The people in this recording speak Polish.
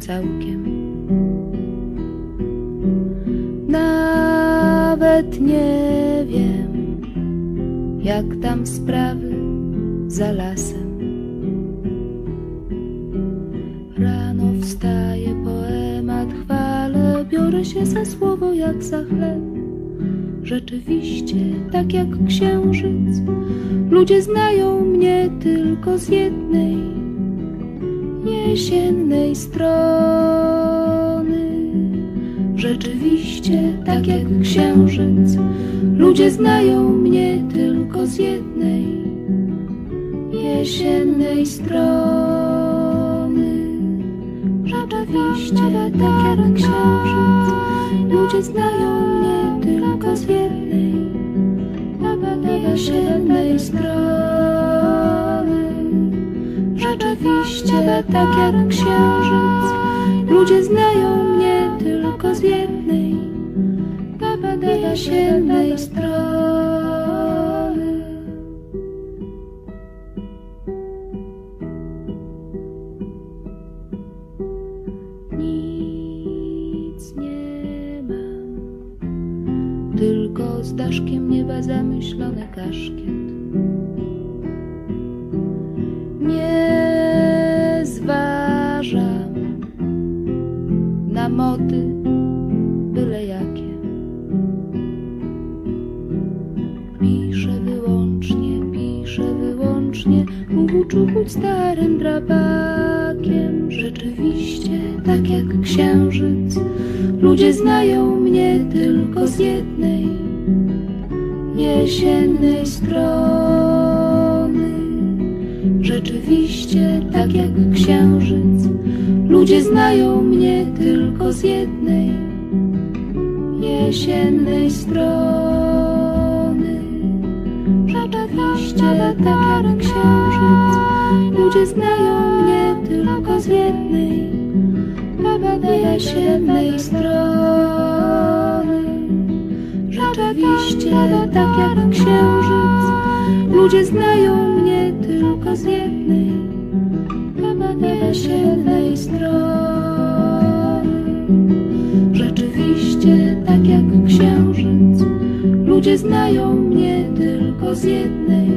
całkiem. Nawet nie wiem, jak tam sprawy za lasem. Rano wstaję, poemat chwalę, biorę się za słowo jak za chleb. Rzeczywiście, tak jak księżyc, ludzie znają mnie tylko z jednej jesiennej strony. Rzeczywiście, tak jak księżyc, ludzie znają mnie tylko z jednej jesiennej strony. Rzeczywiście, tak jak księżyc, ludzie znają mnie tylko z jednej jesiennej strony. Rzeczywiście, tak jak księżyc, ludzie znają mnie tylko z jednej jesiennej strony. Nic nie mam, tylko z daszkiem nieba zamyślony kaszkiet. Na mody byle jakie. Piszę wyłącznie, piszę wyłącznie, uczuć starym drapakiem. Rzeczywiście, tak jak księżyc, ludzie znają mnie tylko z jednej jesiennej strony. Rzeczywiście, tak jak księżyc, ludzie znają mnie tylko z jednej jesiennej strony. Rzeczywiście, tak jak księżyc, ludzie znają mnie tylko z jednej jesiennej strony. Rzeczywiście, tak jak księżyc, ludzie znają jesiennej strony. Rzeczywiście, tak jak księżyc, ludzie znają mnie tylko z jednej